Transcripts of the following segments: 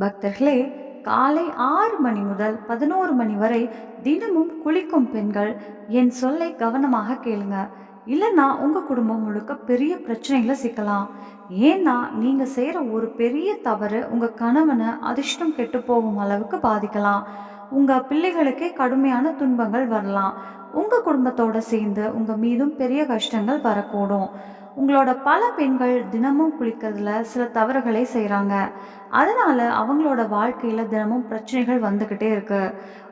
பக்தர்களே காலை ஆறு மணி முதல் பதினோரு மணி வரை தினமும் குளிக்கும் பெண்கள் என் சொல்லை கவனமாக கேளுங்க. இல்லைன்னா உங்கள் குடும்பம் முழுக்க பெரிய பிரச்சனைகளை சிக்கலாம். ஏன்னா நீங்கள் செய்கிற ஒரு பெரிய தவறு உங்கள் கணவனை அதிர்ஷ்டம் கெட்டு போகும் அளவுக்கு பாதிக்கலாம். உங்கள் பிள்ளைகளுக்கே கடுமையான துன்பங்கள் வரலாம். உங்கள் குடும்பத்தோடு சேர்ந்து உங்கள் மீதும் பெரிய கஷ்டங்கள் வரக்கூடும். உங்களோட பல பெண்கள் தினமும் குளிக்கிறதுல சில தவறுகளை செய்கிறாங்க அதனால் அவங்களோட வாழ்க்கையில் தினமும் பிரச்சனைகள் வந்துக்கிட்டே இருக்கு.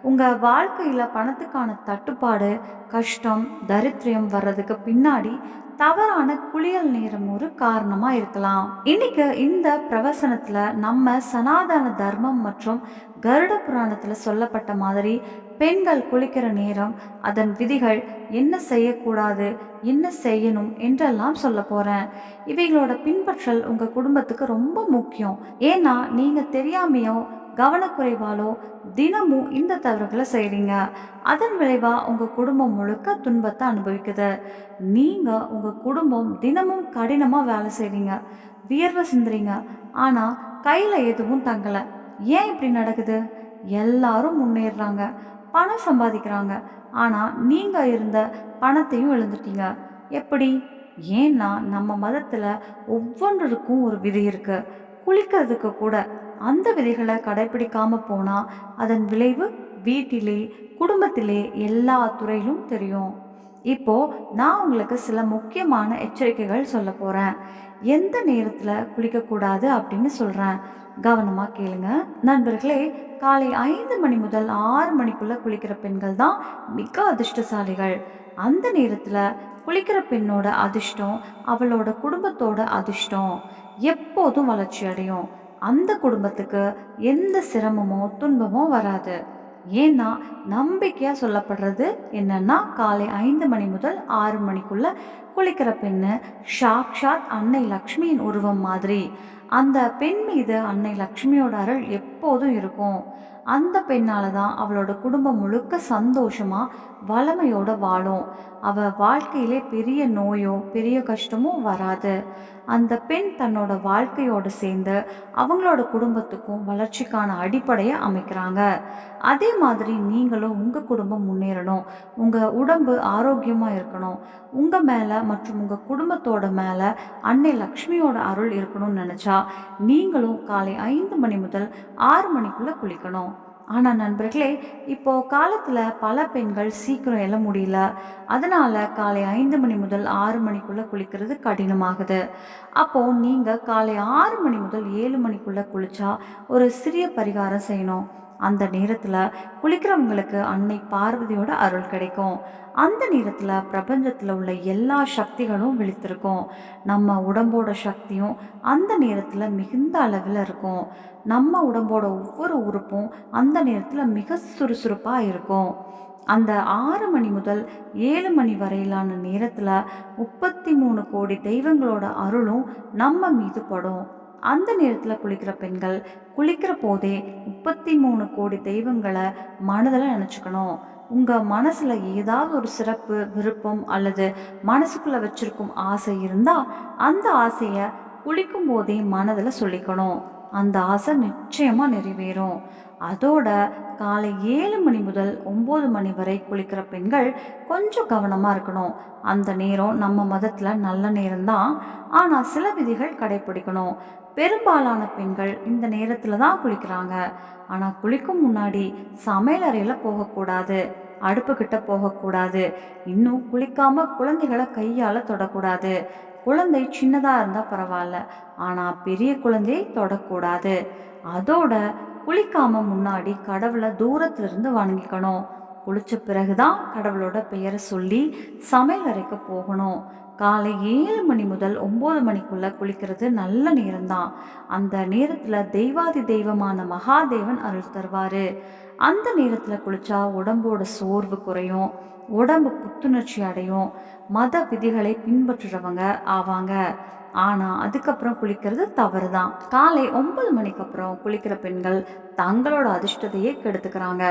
உங்கள் வாழ்க்கையில் பணத்துக்கான தட்டுப்பாடு கஷ்டம் தரித்திரம் வர்றதுக்கு பின்னாடி தவறான குளியல் நேரம் ஒரு காரணமா இருக்கலாம். இன்னைக்கு இந்த பிரவசனத்துல நம்ம சனாதன தர்மம் மற்றும் கருட புராணத்துல சொல்லப்பட்ட மாதிரி பெண்கள் குளிக்கிற நேரம் அதன் விதிகள் என்ன செய்யக்கூடாது என்ன செய்யணும் என்றெல்லாம் சொல்ல போறேன். இவைகளோட பின்பற்றல் உங்க குடும்பத்துக்கு ரொம்ப முக்கியம். ஏன்னா நீங்க தெரியாமையோ கவனக்குறைவாலோ தினமும் இந்த தவறுகளை செய்கிறீங்க அதன் விளைவாக உங்கள் குடும்பம் முழுக்க துன்பத்தை அனுபவிக்குது. நீங்கள் உங்கள் குடும்பம் தினமும் கடினமாக வேலை செய்கிறீங்க வியர்வை சிந்துறீங்க. ஆனால் கையில் எதுவும் தங்கலை. ஏன் இப்படி நடக்குது? எல்லாரும் முன்னேறுறாங்க. பணம் சம்பாதிக்கிறாங்க. ஆனால் நீங்கள் இருந்த பணத்தையும் இழந்துட்டீங்க. எப்படி? ஏன்னா நம்ம மதத்தில் ஒவ்வொன்றுக்கும் ஒரு விதி இருக்குது குளிக்கிறதுக்கு கூட அந்த விதிகளை கடைபிடிக்காம போனா அதன் விளைவு வீட்டிலே குடும்பத்திலே எல்லா துறையிலும் தெரியும். இப்போ நான் உங்களுக்கு சில முக்கியமான எச்சரிக்கைகள் சொல்ல போறேன். எந்த நேரத்தில் குளிக்கக்கூடாது அப்படின்னு சொல்கிறேன் கவனமாக கேளுங்க. நண்பர்களே காலை ஐந்து மணி முதல் ஆறு மணிக்குள்ளே குளிக்கிற பெண்கள் தான் மிக அதிர்ஷ்டசாலிகள். அந்த நேரத்தில் குளிக்கிற பெண்ணோட அதிர்ஷ்டம் அவளோட குடும்பத்தோட அதிர்ஷ்டம். எப்போதும் வளர்ச்சி அடையும். அந்த குடும்பத்துக்கு எந்த சிரமமோ துன்பமோ வராது. ஏன்னா நம்பிக்கையாக சொல்லப்படுறது என்னன்னா காலை ஐந்து மணி முதல் ஆறு மணிக்குள்ள குளிக்கிற பெண்ணு சாக்ஷாத் அன்னை லக்ஷ்மியின் உருவம் மாதிரி. அந்த பெண் மீது அன்னை லக்ஷ்மியோட அருள் எப் எப்போதும் இருக்கும். அந்த பெண்ணால் தான் அவளோட குடும்பம் முழுக்க சந்தோஷமாக வளமையோட வாழும். அவள் வாழ்க்கையிலே பெரிய நோயோ பெரிய கஷ்டமோ வராது. அந்த பெண் தன்னோட வாழ்க்கையோடு சேர்ந்து அவங்களோட குடும்பத்துக்கும் வளர்ச்சிக்கான அடிப்படையை அமைக்கிறாங்க. அதே மாதிரி நீங்களும் உங்கள் குடும்பம் முன்னேறணும். உங்கள் உடம்பு ஆரோக்கியமாக இருக்கணும். உங்கள் மேலே மற்றும் உங்கள் குடும்பத்தோட மேலே அன்னை லக்ஷ்மியோட அருள் இருக்கணும்னு நினச்சா நீங்களும் காலை ஐந்து மணி முதல் ஆறு ஆறு மணிக்குள்ளே குளிக்கணும். ஆனால் நண்பர்களே இப்போது காலத்தில் பல பெண்கள் சீக்கிரம் எழ முடியல. அதனால் காலை ஐந்து மணி முதல் ஆறு மணிக்குள்ளே குளிக்கிறது கடினமாகுது. அப்போ நீங்கள் காலை ஆறு மணி முதல் ஏழு மணிக்குள்ளே குளித்தா ஒரு சிறிய பரிகாரம் செய்யணும். அந்த நேரத்தில் குளிக்கிறவங்களுக்கு அன்னை பார்வதியோட அருள் கிடைக்கும். அந்த நேரத்தில் பிரபஞ்சத்தில் உள்ள எல்லா சக்திகளும் விழித்திருக்கும். நம்ம உடம்போட சக்தியும் அந்த நேரத்தில் மிகுந்த அளவில் இருக்கும். நம்ம உடம்போட ஒவ்வொரு உறுப்பும் அந்த நேரத்தில் மிக சுறுசுறுப்பாக இருக்கும். அந்த ஆறு மணி முதல் ஏழு மணி வரையிலான நேரத்தில் முப்பத்தி மூணு கோடி தெய்வங்களோட அருளும் நம்ம மீது படும். அந்த நேரத்தில் குளிக்கிற பெண்கள் குளிக்கிற போதே முப்பத்தி மூணு கோடி தெய்வங்களை மனதில் நினச்சிக்கணும். உங்கள் மனசில் ஏதாவது ஒரு சிறப்பு விருப்பம் அல்லது மனசுக்குள்ளே வச்சுருக்கும் ஆசை இருந்தால் அந்த ஆசையை குளிக்கும் போதே மனதில் சொல்லிக்கணும். அந்த ஆசை நிச்சயமாக நிறைவேறும். அதோட காலை ஏழு மணி முதல் ஒம்பது மணி வரை குளிக்கிற பெண்கள் கொஞ்சம் கவனமாக இருக்கணும். அந்த நேரம் நம்ம மதத்தில் நல்ல நேரம்தான். ஆனால் சில விதிகள் கடைப்பிடிக்கணும் பெரும்பாலான பெண்கள் இந்த நேரத்தில் தான் குளிக்கிறாங்க. ஆனால் குளிக்கும் முன்னாடி சமையல் அறையில் போகக்கூடாது. அடுப்புக்கிட்ட போகக்கூடாது. இன்னும் குளிக்காமல் குழந்தைகளை கையால் தொடக்கூடாது. குழந்தை சின்னதாக இருந்தால் பரவாயில்ல. ஆனால் பெரிய குழந்தையை தொடக்கூடாது. அதோட குளிக்காம முன்னாடி கடவுளை தூரத்துல இருந்து வணங்கிக்கணும். குளிச்ச பிறகுதான் கடவுளோட பெயரை சொல்லி சமையல் அறைக்கு போகணும். காலை ஏழு மணி முதல் ஒம்பது மணிக்குள்ள குளிக்கிறது நல்ல நேரம்தான். அந்த நேரத்தில் தெய்வாதி தெய்வமான மகாதேவன் அருள் தருவார். அந்த நேரத்தில் குளிச்சா உடம்போட சோர்வு குறையும். உடம்பு புத்துணர்ச்சி அடையும். மத விதிகளை பின்பற்றுறவங்க ஆவாங்க. ஆனால் அதுக்கப்புறம் குளிக்கிறது தவறு தான் காலை ஒன்பது மணிக்கு அப்புறம் குளிக்கிற பெண்கள் தங்களோட அதிர்ஷ்டத்தையே கெடுத்துக்கிறாங்க.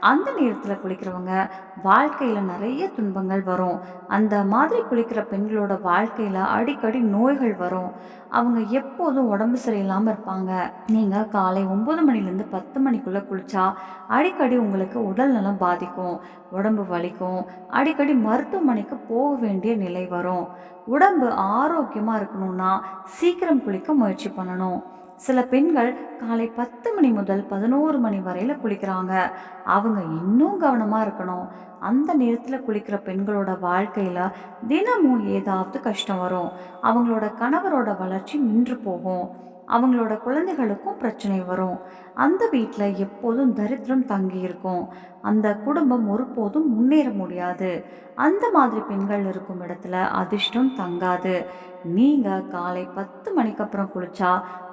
அந்த நேரத்தில் குளிக்கிறவங்க வாழ்க்கையில் நிறைய துன்பங்கள் வரும். அந்த மாதிரி குளிக்கிற பெண்களோட வாழ்க்கையில் அடிக்கடி நோய்கள் வரும். அவங்க எப்போதும் உடம்பு சரியில்லாமல் இருப்பாங்க. நீங்கள் காலை ஒம்பது மணிலேருந்து பத்து மணிக்குள்ளே குளித்தா அடிக்கடி உங்களுக்கு உடல் நலம் பாதிக்கும் உடம்பு வலிக்கும். அடிக்கடி மருத்துவமனைக்கு போக வேண்டிய நிலை வரும். உடம்பு ஆரோக்கியமாக இருக்கணும்னா சீக்கிரம் குளிக்க முயற்சி பண்ணணும். சில பெண்கள் காலை பத்து மணி முதல் பதினோரு மணி வரையில் குளிக்கிறாங்க. அவங்க இன்னும் கவனமாக இருக்கணும். அந்த நேரத்தில் குளிக்கிற பெண்களோட வாழ்க்கையில் தினமும் ஏதாவது கஷ்டம் வரும். அவங்களோட கணவரோட வளர்ச்சி நின்று போகும். அவங்களோட குழந்தைகளுக்கும் பிரச்சனை வரும். அந்த வீட்டில் எப்போதும் தரித்திரம் தங்கி இருக்கும். அந்த குடும்பம் ஒருபோதும் முன்னேற முடியாது. அந்த மாதிரி பெண்கள் இருக்கும் இடத்துல அதிர்ஷ்டம் தங்காது. நீங்கள் காலை பத்து மணிக்கு அப்புறம் குளிச்சா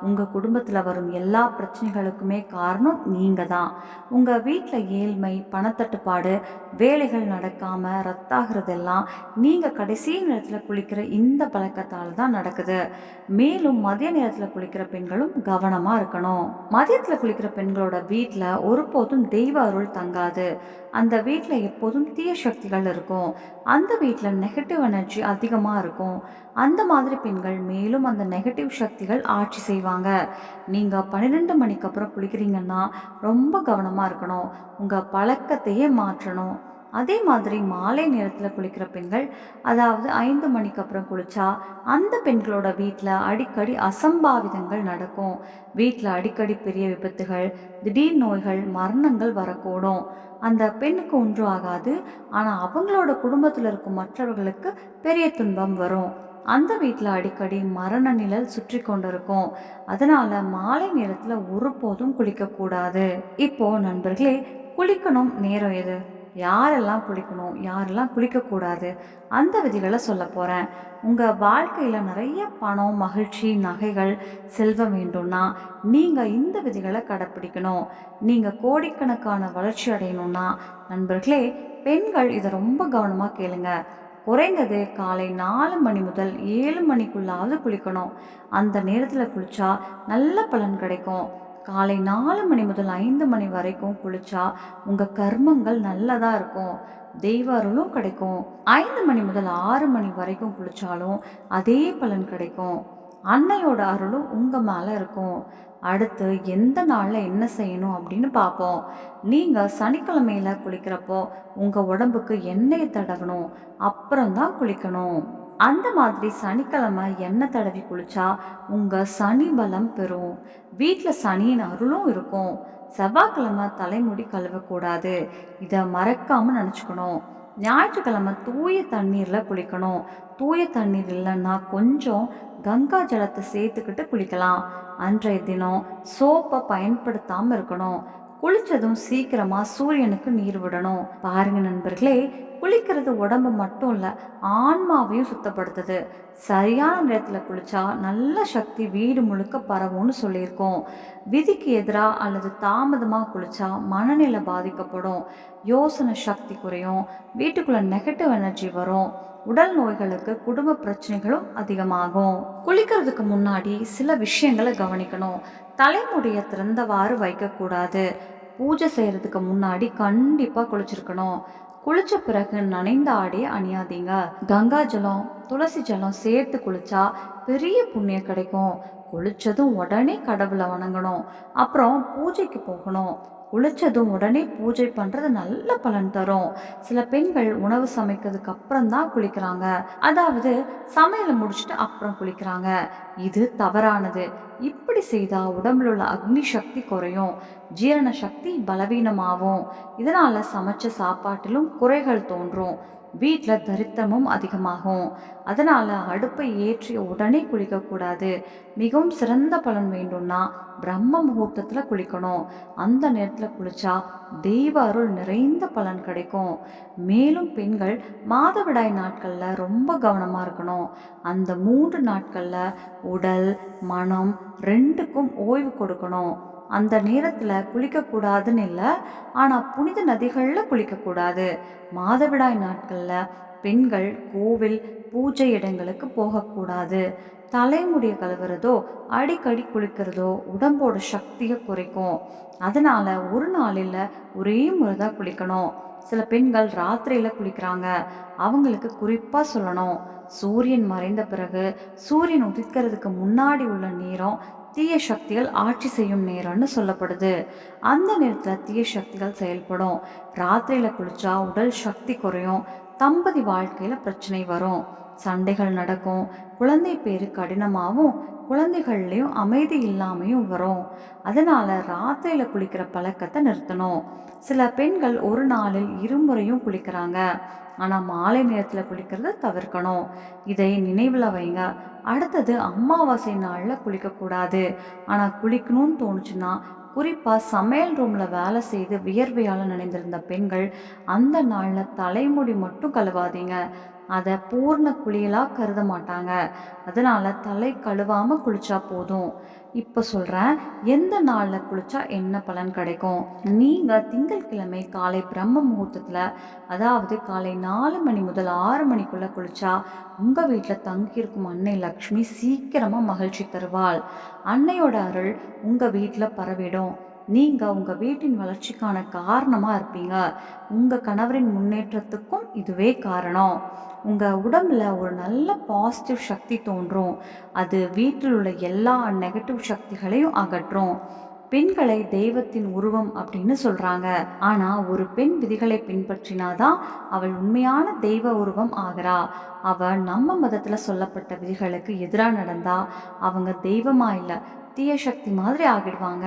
உங்கள் குடும்பத்தில் வரும் எல்லா பிரச்சனைகளுக்குமே காரணம் நீங்கள் தான். உங்கள் வீட்டில் ஏழ்மை பணத்தட்டுப்பாடு வேலைகள் நடக்காமல் ரத்தாகிறதெல்லாம் நீங்கள் கடைசி நேரத்தில் குளிக்கிற இந்த பழக்கத்தால் தான் நடக்குது. மேலும் மதிய நேரத்தில் குளிக்கிற பெண்களும் கவனமாக இருக்கணும். மதியத்தில் இருக்கிற பெண்களோட வீட்டில் ஒருபோதும் தெய்வ அருள் தங்காது. அந்த வீட்டில் எப்போதும் தீய சக்திகள் இருக்கும். அந்த வீட்டில் நெகட்டிவ் எனர்ஜி அதிகமாக இருக்கும். அந்த மாதிரி பெண்கள் மேலும் அந்த நெகட்டிவ் சக்திகள் ஆட்சி செய்வாங்க. நீங்கள் பன்னிரெண்டு மணிக்கு அப்புறம் குளிக்கிறீங்கன்னா ரொம்ப கவனமாக இருக்கணும். உங்கள் பழக்கத்தையே மாற்றணும். அதே மாதிரி மாலை நேரத்தில் குளிக்கிற பெண்கள் அதாவது ஐந்து மணிக்கு அப்புறம் குளித்தா அந்த பெண்களோட வீட்டில் அடிக்கடி அசம்பாவிதங்கள் நடக்கும். வீட்டில் அடிக்கடி பெரிய விபத்துகள் திடீர் நோய்கள் மரணங்கள் வரக்கூடும். அந்த பெண்ணுக்கு ஒன்றும் ஆகாது. ஆனால் அவங்களோட குடும்பத்தில் இருக்கும் மற்றவர்களுக்கு பெரிய துன்பம் வரும். அந்த வீட்டில் அடிக்கடி மரண நிழல் சுற்றி கொண்டிருக்கும். அதனால மாலை நேரத்தில் ஒருபோதும் குளிக்கக்கூடாது. இப்போ நண்பர்களே குளிக்கணும் நேரம் எது? யாரெல்லாம் குளிக்கணும் யாரெல்லாம் குளிக்கக்கூடாது அந்த விதிகளை சொல்ல போகிறேன் உங்கள் வாழ்க்கையில் நிறைய பணம் மகிழ்ச்சி நகைகள் செல்வம் வேண்டும்னா நீங்கள் இந்த விதிகளை கடைப்பிடிக்கணும். நீங்கள் கோடிக்கணக்கான வளர்ச்சி அடையணும்னா நண்பர்களே பெண்கள் இதை ரொம்ப கவனமாக கேளுங்க. குறைந்தது காலை நாலு மணி முதல் ஏழு மணிக்குள்ளாவது குளிக்கணும். அந்த நேரத்தில் குளிச்சா நல்ல பலன் கிடைக்கும். காலை நாலு மணி முதல் ஐந்து மணி வரைக்கும் குளிச்சா உங்கள் கர்மங்கள் நல்லதாக இருக்கும். தெய்வ அருளும் கிடைக்கும். ஐந்து மணி முதல் ஆறு மணி வரைக்கும் குளிச்சாலும் அதே பலன் கிடைக்கும். அன்னையோட அருளும் உங்கள் மேலே இருக்கும். அடுத்து எந்த நாளில் என்ன செய்யணும் அப்படின்னு பார்ப்போம். நீங்கள் சனிக்கிழமையில் குளிக்கிறப்போ உங்கள் உடம்புக்கு எண்ணெயை தடவணும் அப்புறம் தான் குளிக்கணும். அந்த மாதிரி சனிக்கிழமை எண்ணெய் தடவி குளிச்சா உங்கள் சனி பலம் பெறும். வீட்டில் சனியின் அருளும் இருக்கும். செவ்வாய்க்கிழமை தலைமுடி கழுவக்கூடாது. இதை மறக்காமல் நினச்சிக்கணும். ஞாயிற்றுக்கிழமை தூய தண்ணீரில் குளிக்கணும். தூய தண்ணீர் இல்லைன்னா கொஞ்சம் கங்கா ஜலத்தை சேர்த்துக்கிட்டு குளிக்கலாம். அன்றைய தினம் சோப்பை பயன்படுத்தாமல் இருக்கணும். குளித்ததும் சீக்கிரமாக சூரியனுக்கு நீர் விடணும். பாருங்க நண்பர்களே குளிக்கிறது உடம்பு மட்டும் இல்லை ஆன்மாவையும் சுத்தப்படுத்துது. சரியான நேரத்தில் குளித்தா நல்ல சக்தி வீடு முழுக்க பரவும்னு சொல்லியிருக்கோம். விதிக்கு எதிராக அல்லது தாமதமாக குளிச்சா மனநிலை பாதிக்கப்படும். யோசனை சக்தி குறையும். வீட்டுக்குள்ளே நெகட்டிவ் எனர்ஜி வரும். உடல் நோய்களுக்கு குடும்ப பிரச்சனைகளும் அதிகமாகும். குளிக்கிறதுக்கு முன்னாடி சில விஷயங்களை கவனிக்கணும். தலைமுடியை திறந்தவாறு வைக்கக்கூடாது. பூஜை செய்கிறதுக்கு முன்னாடி கண்டிப்பாக குளிச்சிருக்கணும். குளிச்ச பிறகு நனைந்த ஆடையை அணியாதீங்க. கங்கா ஜலம் துளசி ஜலம் சேர்த்து குளிச்சா பெரிய புண்ணியம் கிடைக்கும். குளிச்சதும் உடனே கடவுளை வணங்கணும். அப்புறம் பூஜைக்கு போகணும். குளித்ததும் உடனே பூஜை பண்ணுறது நல்ல பலன் தரும். சில பெண்கள் உணவு சமைக்கிறதுக்கு அப்புறம் தான் குளிக்கிறாங்க. அதாவது சமையலை முடிச்சுட்டு அப்புறம் குளிக்கிறாங்க. இது தவறானது. இப்படி செய்தால் உடம்புல உள்ள அக்னி சக்தி குறையும். ஜீரண சக்தி பலவீனமாகும். இதனால் சமைச்ச சாப்பாட்டிலும் குறைகள் தோன்றும். வீட்டில் தரித்திரமும் அதிகமாகும். அதனால் அடுப்பை ஏற்றி உடனே குளிக்கக்கூடாது மிகவும் சிறந்த பலன் வேண்டும்னா பிரம்ம முகூர்த்தத்தில் குளிக்கணும். அந்த நேரத்தில் குளிச்சா தெய்வ அருள் நிறைந்த பலன் கிடைக்கும். மேலும் பெண்கள் மாதவிடாய் நாட்களில் ரொம்ப கவனமாக இருக்கணும். அந்த மூன்று நாட்களில் உடல் மனம் ரெண்டுக்கும் ஓய்வு கொடுக்கணும். அந்த நேரத்தில் குளிக்கக்கூடாதுன்னு இல்லை ஆனால் புனித நதிகளில் குளிக்கக்கூடாது. மாதவிடாய் நாட்களில் பெண்கள் கோவில் பூஜை இடங்களுக்கு போகக்கூடாது. தலைமுடியை கழுவுறதோ அடிக்கடி குளிக்கிறதோ உடம்போட சக்தியை குறைக்கும். அதனால் ஒரு நாளில் ஒரே முறை தான் குளிக்கணும். சில பெண்கள் ராத்திரியில் குளிக்கிறாங்க. அவங்களுக்கு குறிப்பாக சொல்லணும். சூரியன் மறைந்த பிறகு சூரியன் உதிக்கிறதுக்கு முன்னாடி உள்ள நேரம் தீய சக்திகள் ஆட்சி செய்யும் நேரம்னு சொல்லப்படுது. அந்த நேரத்தில் தீய சக்திகள் செயல்படும். ராத்திரியில் குளிச்சா உடல் சக்தி குறையும். தம்பதி வாழ்க்கையில் பிரச்சனை வரும். சண்டைகள் நடக்கும். குழந்தை பேரு கடினமாகவும் குழந்தைகள்லேயும் அமைதி இல்லாமையும் வரும். அதனால் ராத்திரியில் குளிக்கிற பழக்கத்தை நிறுத்தணும். சில பெண்கள் ஒரு நாளில் இருமுறையும் குளிக்கிறாங்க. ஆனால் மாலை நேரத்தில் குளிக்கிறத தவிர்க்கணும். இதை நினைவில் வைங்க. அடுத்தது அமாவாசை நாளில் குளிக்கக்கூடாது. ஆனால் குளிக்கணும்னு தோணுச்சுன்னா குறிப்பாக சமையல் ரூமில் வேலை செய்து வியர்வையால் நினைந்திருந்த பெண்கள் அந்த நாளில் தலைமுடி மட்டும் கழுவாதீங்க. அதை பூர்ண குளியலாக கருத மாட்டாங்க. அதனால் தலை கழுவாமல் குளிச்சா போதும். இப்போ சொல்கிறேன் எந்த நாளில் குளித்தா என்ன பலன் கிடைக்கும்? நீங்கள் திங்கட்கிழமை காலை பிரம்ம முகூர்த்தத்தில் அதாவது காலை நாலு மணி முதல் ஆறு மணிக்குள்ளே குளித்தா உங்கள் வீட்டில் தங்கியிருக்கும் அன்னை லக்ஷ்மி சீக்கிரமாக மகிழ்ச்சி தருவாள். அன்னையோட அருள் உங்கள் வீட்டில் பரவிடும். நீங்கள் உங்கள் வீட்டின் வளர்ச்சிக்கான காரணமாக இருப்பீங்க. உங்கள் கணவரின் முன்னேற்றத்துக்கும் இதுவே காரணம். உங்கள் உடம்புல ஒரு நல்ல பாசிட்டிவ் சக்தி தோன்றும். அது வீட்டில் உள்ள எல்லா நெகட்டிவ் சக்திகளையும் அகற்றும். பெண்களை தெய்வத்தின் உருவம் அப்படின்னு சொல்றாங்க. ஆனா ஒரு பெண் விதிகளை பின்பற்றினாதான் அவள் உண்மையான தெய்வ உருவம் ஆகிறா. அவ நம்ம மதத்துல சொல்லப்பட்ட விதிகளுக்கு எதிராக நடந்தா அவங்க தெய்வமா இல்லை தீய சக்தி மாதிரி ஆகிடுவாங்க.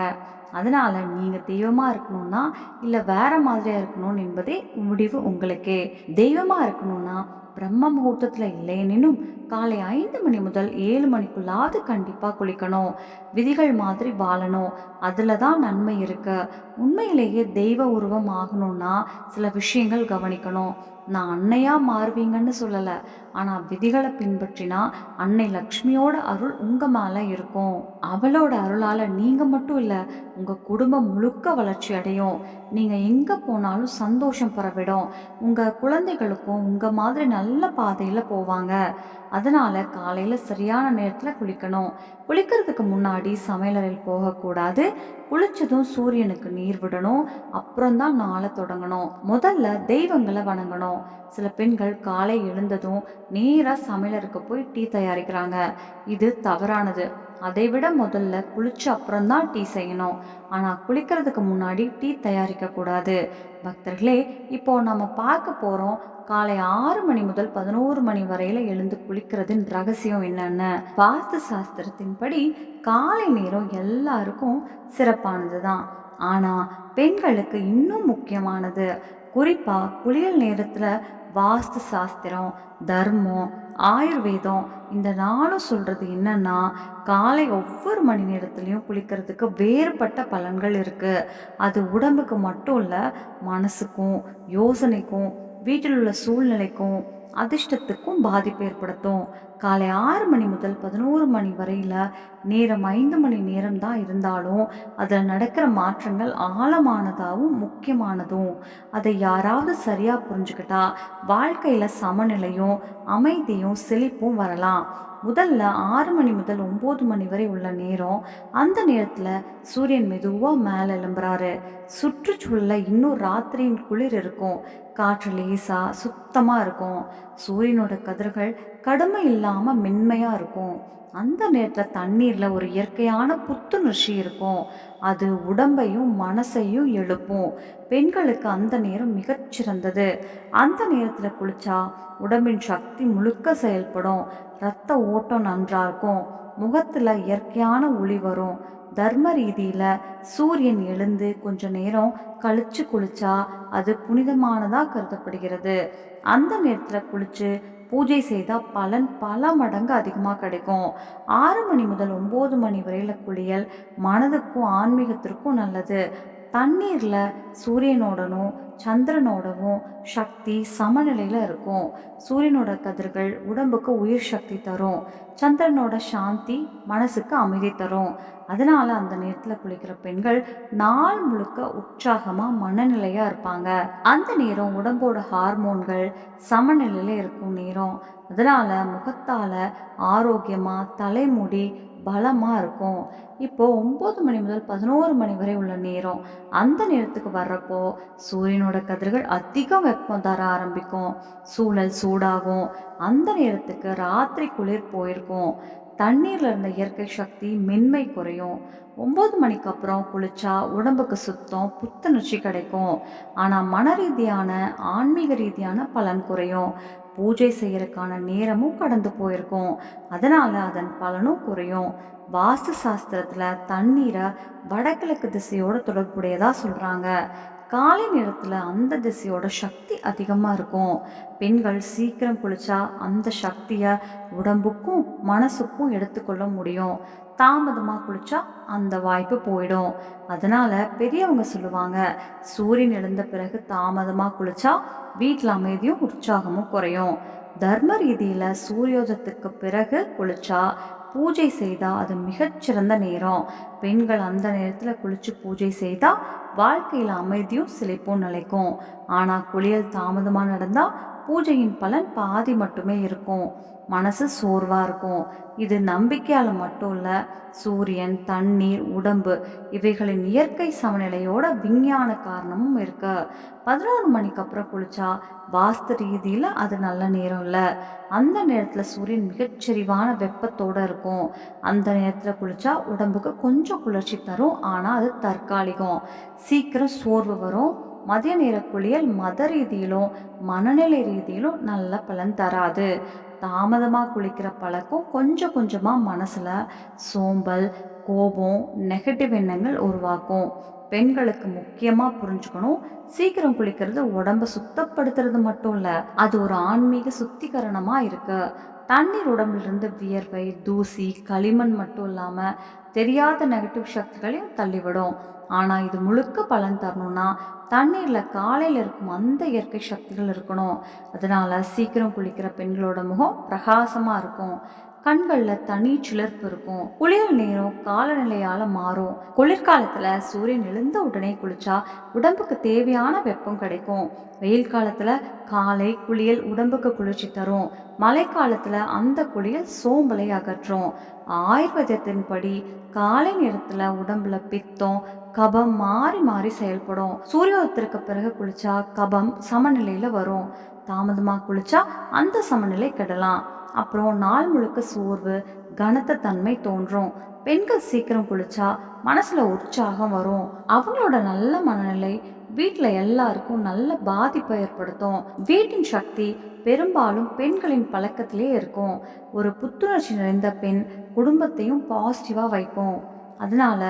அதனால நீங்க தெய்வமா இருக்கணும்னா இல்ல வேற மாதிரியா இருக்கணும் என்பதே முடிவு உங்களுக்கே. தெய்வமா இருக்கணும்னா பிரம்ம முகூர்த்தத்தில் இல்லையெனினும் காலை ஐந்து மணி முதல் ஏழு மணிக்குள்ளாவது கண்டிப்பாக குளிக்கணும். விதிகள் மாதிரி வாழணும். அதில் தான் நன்மை இருக்கு. உண்மையிலேயே தெய்வ உருவம் ஆகணும்னா சில விஷயங்கள் கவனிக்கணும். நான் அன்னையாக மாறுவீங்கன்னு சொல்லலை. ஆனால் விதிகளை பின்பற்றினா அன்னை லக்ஷ்மியோட அருள் உங்கள் மேலே இருக்கும். அவளோட அருளால் நீங்கள் மட்டும் இல்லை உங்கள் குடும்பம் முழுக்க வளர்ச்சி அடையும். நீங்கள் எங்கே போனாலும் சந்தோஷம் பரவிடும். உங்கள் குழந்தைகளுக்கும் உங்கள் மாதிரி நல்ல பாதையில் போவாங்க. அதனால் காலையில் சரியான நேரத்தில் குளிக்கணும். குளிக்கிறதுக்கு முன்னாடி சமையலறையில் போகக்கூடாது. குளிச்சதும் சூரியனுக்கு நீர் விடணும். அப்புறம்தான் நாளை தொடங்கணும். முதல்ல தெய்வங்களை வணங்கணும். சில பெண்கள் காலை எழுந்ததும் நேராக சமையலருக்கு போய் டீ தயாரிக்கிறாங்க. இது தவறானது. அதை விட முதல்ல குளிச்ச அப்புறம்தான் டீ செய்யணும். ஆனால் குளிக்கிறதுக்கு முன்னாடி டீ தயாரிக்கக்கூடாது பக்தர்களே இப்போ நம்ம பார்க்க போகிறோம் காலை ஆறு மணி முதல் பதினோரு மணி வரையில் எழுந்து குளிக்கிறதின் ரகசியம் என்னென்ன. வாஸ்து சாஸ்திரத்தின்படி காலை நேரம் எல்லாருக்கும் சிறப்பானது தான். ஆனால் பெண்களுக்கு இன்னும் முக்கியமானது குறிப்பாக குளியல் நேரத்தில் வாஸ்து சாஸ்திரம் தர்மம் ஆயுர்வேதம் இந்த நாளும் சொல்கிறது என்னன்னா காலை ஒவ்வொரு மணி நேரத்துலையும் குளிக்கிறதுக்கு வேறுபட்ட பலன்கள் இருக்குது அது உடம்புக்கு மட்டும் இல்லை மனசுக்கும் யோசனைக்கும் வீட்டில் உள்ள சூழ்நிலைக்கும் அதிர்ஷ்டத்துக்கும் பாதிப்பு ஏற்படுத்தும். காலை ஆறு மணி முதல் பதினோரு மணி வரையில் நேரம் ஐந்து மணி நேரம் தான் இருந்தாலும் அதில் நடக்கிற மாற்றங்கள் ஆழமானதாகவும் முக்கியமானதும். அதை யாராவது சரியாக புரிஞ்சுக்கிட்டா வாழ்க்கையில் சமநிலையும் அமைதியும் செழிப்பும் வரலாம். முதல்ல ஆறு மணி முதல் ஒம்பது மணி வரை உள்ள நேரம் அந்த நேரத்தில் சூரியன் மெதுவாக மேலே எழும்புறாரு. சுற்றுச்சூழலில் இன்னும் ராத்திரியின் குளிர் இருக்கும். காற்று லேசாக சுத்தமாக இருக்கும். சூரியனோட கதிர்கள் கடுமை இல்லாமல் மென்மையாக இருக்கும். அந்த நேரத்தில் தண்ணீரில் ஒரு இயற்கையான புத்துணர்ச்சி இருக்கும். அது உடம்பையும் மனசையும் எழுப்பும். பெண்களுக்கு அந்த நேரம் மிகச்சிறந்தது. அந்த நேரத்தில் குளிச்சா உடம்பின் சக்தி முழுக்க செயல்படும். ரத்த ஓட்டம் நன்றாக இருக்கும். முகத்தில் இயற்கையான ஒளி வரும். தர்ம ரீதியில் சூரியன் எழுந்து கொஞ்ச நேரம் கழிச்சு குளிச்சா அது புனிதமானதாக கருதப்படுகிறது. அந்த நேரத்தில் குளிச்சு பூஜை செய்தால் பலன் பல மடங்கு அதிகமாக கிடைக்கும். ஆறு மணி முதல் ஒம்பது மணி வரையில் குளியல் மனதுக்கும் ஆன்மீகத்திற்கும் நல்லது. தண்ணீரில் சூரியனுடனும் சந்திரனோடவும் சக்தி சமநிலையில் இருக்கும். சூரியனோட கதிர்கள் உடம்புக்கு உயிர் சக்தி தரும். சந்திரனோட சாந்தி மனசுக்கு அமைதி தரும். அதனால் அந்த நேரத்தில் குளிக்கிற பெண்கள் நாள் முழுக்க உற்சாகமாக மனநிலையாக இருப்பாங்க. அந்த நேரம் உடம்போட ஹார்மோன்கள் சமநிலையில் இருக்கும் நேரம். அதனால் முகத்தால் ஆரோக்கியமாக தலைமுடி பலமாக இருக்கும். இப்போது ஒம்பது மணி முதல் பதினோரு மணி வரை உள்ள நேரம். அந்த நேரத்துக்கு வர்றப்போ சூரியனோட கதிர்கள் அதிகம் வெப்பம் தர ஆரம்பிக்கும். சூழல் சூடாகும். அந்த நேரத்துக்கு ராத்திரி குளிர் போயிருக்கும். தண்ணீரில் இருந்த இயற்கை சக்தி மென்மை குறையும். ஒம்பது மணிக்கு அப்புறம் குளிச்சா உடம்புக்கு சுத்தம் புத்துணர்ச்சி கிடைக்கும். ஆனால் மன ரீதியான ஆன்மீக ரீதியான பலன் குறையும். பூஜை செய்யறதுக்கான நேரமும் கடந்து போயிருக்கும். அதனால் அதன் பலனும் குறையும். வாஸ்து சாஸ்திரத்தில் தண்ணீரை வடகிழக்கு திசையோட தொடர்புடையதாக சொல்கிறாங்க காலை நேரத்தில் அந்த திசையோட சக்தி அதிகமாக இருக்கும். பெண்கள் சீக்கிரம் குளிச்சா அந்த சக்தியை உடம்புக்கும் மனசுக்கும் எடுத்துக்கொள்ள முடியும். தாமதமாக குளித்தா அந்த வாய்ப்பு போயிடும். அதனால் பெரியவங்க சொல்லுவாங்க சூரியன் எழுந்த பிறகு தாமதமாக குளித்தா வீட்டில் அமைதியும் உற்சாகமும் குறையும். தர்ம ரீதியில் சூரியோதயத்துக்கு பிறகு குளித்தா பூஜை செய்தால் அது மிகச்சிறந்த நேரம். பெண்கள் அந்த நேரத்தில் குளித்து பூஜை செய்தால் வாழ்க்கையில் அமைதியும் செழிப்பும் நிலைக்கும். ஆனால் குளியல் தாமதமாக நடந்தால் பூஜையின் பலன் பாதி மட்டுமே இருக்கும். மனசு சோர்வாக இருக்கும். இது நம்பிக்கையால் மட்டும் இல்லை சூரியன் தண்ணீர் உடம்பு இவைகளின் இயற்கை சமநிலையோட விஞ்ஞான காரணமும் இருக்கு. பதினோரு மணிக்கு அப்புறம் குளிச்சா வாஸ்து ரீதியில் அது நல்ல நேரம் இல்லை. அந்த நேரத்தில் சூரியன் மிகச்சரிவான வெப்பத்தோடு இருக்கும். அந்த நேரத்தில் குளிச்சா உடம்புக்கு கொஞ்சம் குளிர்ச்சி தரும். ஆனால் அது தற்காலிகம். சீக்கிரம் சோர்வு வரும். மதிய நேர குளியல் மத ரீதியிலும் மனநிலை ரீதியிலும் நல்ல பலன் தராது. தாமதமாக குளிக்கிற பழக்கம் கொஞ்சம் கொஞ்சமாக மனசில் சோம்பல் கோபம் நெகட்டிவ் எண்ணங்கள் உருவாக்கும். பெண்களுக்கு முக்கியமாக புரிஞ்சுக்கணும். சீக்கிரம் குளிக்கிறது உடம்ப சுத்தப்படுத்துறது மட்டும் இல்லை அது ஒரு ஆன்மீக சுத்திகரணமாக இருக்குது தண்ணீர் உடம்புலேருந்து வியர்வை தூசி களிமண் மட்டும் இல்லாமல் தெரியாத நெகட்டிவ் சக்திகளையும் தள்ளிவிடும். ஆனால் இது முழுக்க பலன் தரணும்னா தண்ணீரில் காலையில் இருக்கும் அந்த இயற்கை சக்திகள் இருக்கணும். அதனால் சீக்கிரம் குளிக்கிற பெண்களோட முகம் பிரகாசமாக இருக்கும். கண்களில் தனி சிலிர்ப்பு இருக்கும். குளியல் நேரம் காலநிலையால் மாறும். குளிர்காலத்தில் சூரியன் எழுந்த உடனே குளிச்சா உடம்புக்கு தேவையான வெப்பம் கிடைக்கும். வெயில் காலத்தில் காலை குளியல் உடம்புக்கு குளிர்ச்சி தரும். மழைக்காலத்தில் அந்த குளியல் சோம்பலை அகற்றும். ஆயுர்வேதத்தின்படி காலை நேரத்தில் உடம்புல பித்தம் கபம் மாறி மாறி செயல்படும். சூரியோதயத்திற்கு பிறகு குளிச்சா கபம் சமநிலையில் வரும். தாமதமாக குளிச்சா அந்த சமநிலை கெடலாம். அப்புறம் நாள் முழுக்க சோர்வு கனத்த தன்மை தோன்றும். பெண்கள் சீக்கிரம் குளிச்சா மனசுல உற்சாகம் வரும். அவங்களோட நல்ல மனநிலை வீட்டில் எல்லாருக்கும் நல்ல பாதிப்பை ஏற்படுத்தும். வீட்டின் சக்தி பெரும்பாலும் பெண்களின் பழக்கத்திலே இருக்கும். ஒரு புத்துணர்ச்சி நிறைந்த பெண் குடும்பத்தையும் பாசிட்டிவாக வைப்போம் அதனால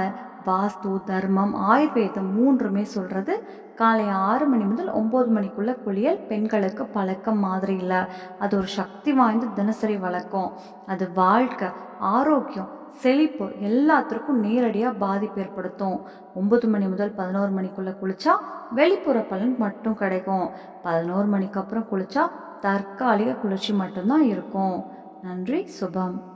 வாஸ்து தர்மம் ஆயுர்வேதம் மூன்றுமே சொல்கிறது காலை ஆறு மணி முதல் ஒம்பது மணிக்குள்ளே குளியல் பெண்களுக்கு பழக்கம் மாதிரி இல்லை. அது ஒரு சக்தி வாய்ந்த தினசரி வழக்கம். அது வாழ்க்கை ஆரோக்கியம் செழிப்பு எல்லாத்திற்கும் நேரடியாக பாதிப்பு ஏற்படுத்தும். ஒம்பது மணி முதல் பதினோரு மணிக்குள்ளே குளித்தா வெளிப்புற பலன் மட்டும் கிடைக்கும். பதினோரு மணிக்கு அப்புறம் குளித்தா தற்காலிக குளிர்ச்சி மட்டும்தான் இருக்கும். நன்றி சுபம்.